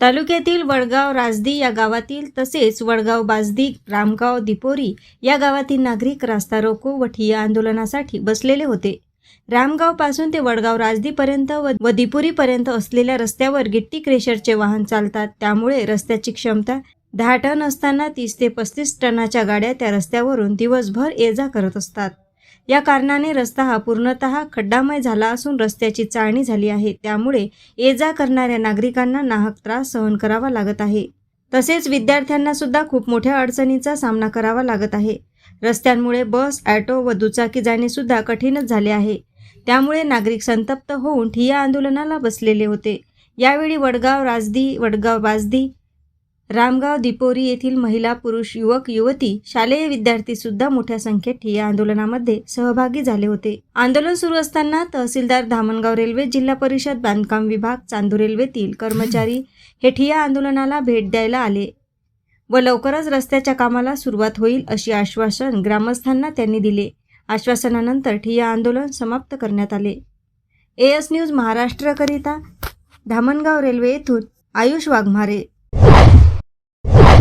तालुक्यातील वडगाव राजदी या गावातील तसेच वडगाव बाजदी रामगाव दिपोरी या गावातील नागरिक रास्ता रोको व ठिय्या आंदोलनासाठी बसलेले होते. रामगावपासून ते वडगाव राजदीपर्यंत व व दिपुरीपर्यंत असलेल्या रस्त्यावर गिट्टी क्रेशरचे वाहन चालतात. त्यामुळे रस्त्याची क्षमता दहा टन असताना तीस ते पस्तीस टनाच्या गाड्या त्या रस्त्यावरून दिवसभर ये जा करत असतात. या कारणाने रस्ता हा पूर्णतः खड्डामय झाला असून रस्त्याची चाळणी झाली आहे. त्यामुळे ये जा करणाऱ्या नागरिकांना नाहक त्रास सहन करावा लागत आहे. तसेच विद्यार्थ्यांना सुद्धा खूप मोठ्या अडचणीचा सामना करावा लागत आहे. रस्त्यांमुळे बस ॲटो व दुचाकी जाणे सुद्धा कठीणच झाले आहे. त्यामुळे नागरिक संतप्त होऊन ठिया आंदोलनाला बसलेले होते. यावेळी वडगाव राजदी वडगाव बाजदी रामगाव दिपोरी येथील महिला पुरुष युवक युवती शालेय विद्यार्थी सुद्धा मोठ्या संख्येत ठिय्या आंदोलनामध्ये सहभागी झाले होते. आंदोलन सुरू असताना तहसीलदार धामणगाव रेल्वे जिल्हा परिषद बांधकाम विभाग चांदू रेल्वेतील कर्मचारी हे ठिय्या आंदोलनाला भेट द्यायला आले व लवकरच रस्त्याच्या कामाला सुरुवात होईल अशी आश्वासन ग्रामस्थांना त्यांनी दिले. आश्वासनानंतर ठिय्या आंदोलन समाप्त करण्यात आले. एएस न्यूज महाराष्ट्रकरिता धामणगाव रेल्वे येथून आयुष वाघमारे